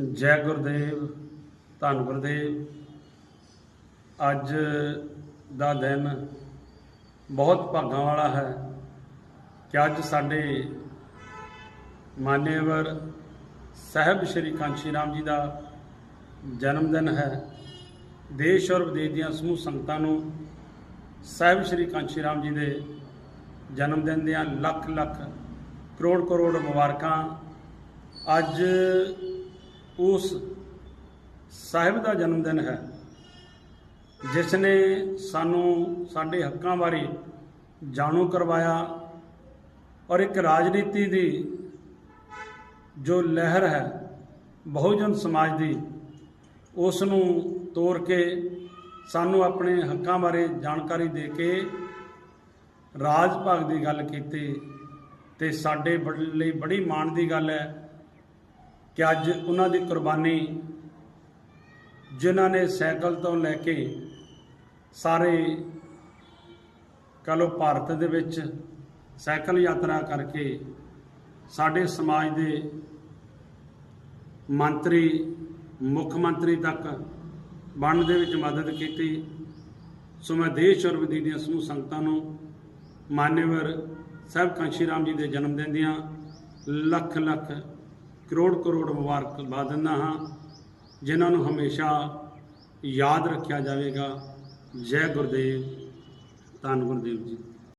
ਜੈ ਗੁਰਦੇਵ, ਧੰਨ ਗੁਰਦੇਵ। ਅੱਜ ਦਾ ਦਿਨ ਬਹੁਤ ਭਾਗਾਂ ਵਾਲਾ ਹੈ ਕਿ ਅੱਜ ਸਾਡੇ ਮਾਨੇਵਰ ਸਾਹਿਬ ਸ਼੍ਰੀ ਕਾਂਸ਼ੀ ਰਾਮ ਜੀ ਦਾ ਜਨਮ ਦਿਨ ਹੈ। ਦੇਸ਼ ਔਰ ਵਿਦੇਸ਼ ਦੀਆਂ ਸਮੂਹ ਸੰਗਤਾਂ ਨੂੰ ਸਾਹਿਬ ਸ਼੍ਰੀ ਕਾਂਸ਼ੀ ਰਾਮ ਜੀ ਦੇ ਜਨਮ ਦਿਨ ਦੀਆਂ ਲੱਖ ਲੱਖ ਕਰੋੜ ਕਰੋੜ ਮੁਬਾਰਕਾਂ। ਅੱਜ ਉਸ ਸਾਹਿਬ ਦਾ ਜਨਮ ਦਿਨ ਹੈ ਜਿਸ ਨੇ ਸਾਨੂੰ ਸਾਡੇ ਹੱਕਾਂ ਬਾਰੇ ਜਾਣੂ ਕਰਵਾਇਆ ਔਰ ਇੱਕ ਰਾਜਨੀਤੀ ਦੀ ਜੋ ਲਹਿਰ ਹੈ, ਬਹੁਜਨ ਸਮਾਜ ਦੀ ਉਸ ਨੂੰ ਤੋੜ ਕੇ ਸਾਨੂੰ ਆਪਣੇ ਹੱਕਾਂ ਬਾਰੇ ਜਾਣਕਾਰੀ ਦੇ ਕੇ ਰਾਜ ਭਾਗ ਦੀ ਗੱਲ ਕੀਤੀ ਤੇ ਸਾਡੇ ਬੜ- ਲਈ ਬੜੀ ਮਾਣ ਦੀ ਗੱਲ ਹੈ। ਕਿ ਅੱਜ ਉਹਨਾਂ ਦੀ ਕੁਰਬਾਨੀ ਜਿਨ੍ਹਾਂ ਨੇ ਸਾਈਕਲ ਤੋਂ ਲੈ ਕੇ ਸਾਰੇ ਕਹ ਲਓ ਭਾਰਤ ਦੇ ਵਿੱਚ ਸਾਈਕਲ ਯਾਤਰਾ ਕਰਕੇ ਸਾਡੇ ਸਮਾਜ ਦੇ ਮੰਤਰੀ, ਮੁੱਖ ਮੰਤਰੀ ਤੱਕ ਬਣਨ ਦੇ ਵਿੱਚ ਮਦਦ ਕੀਤੀ। ਸੋ ਮੈਂ ਦੇਸ਼ ਔਰ ਵਿਦੇਸ਼ ਦੀਆਂ ਸਮੂਹ ਸੰਗਤਾਂ ਨੂੰ ਮਾਨਯਵਰ ਸਾਹਿਬ ਕਾਂਸ਼ੀ ਰਾਮ ਜੀ ਦੇ ਜਨਮ ਦਿਨ ਦੀਆਂ ਲੱਖ ਲੱਖ ਕਰੋੜ ਕਰੋੜ ਮੁਬਾਰਕਬਾਦ ਦਿੰਦਾ ਹਾਂ, ਜਿਨ੍ਹਾਂ ਨੂੰ ਹਮੇਸ਼ਾ ਯਾਦ ਰੱਖਿਆ ਜਾਵੇਗਾ। ਜੈ ਗੁਰਦੇਵ। ਧੰਨ ਗੁਰਦੇਵ ਜੀ।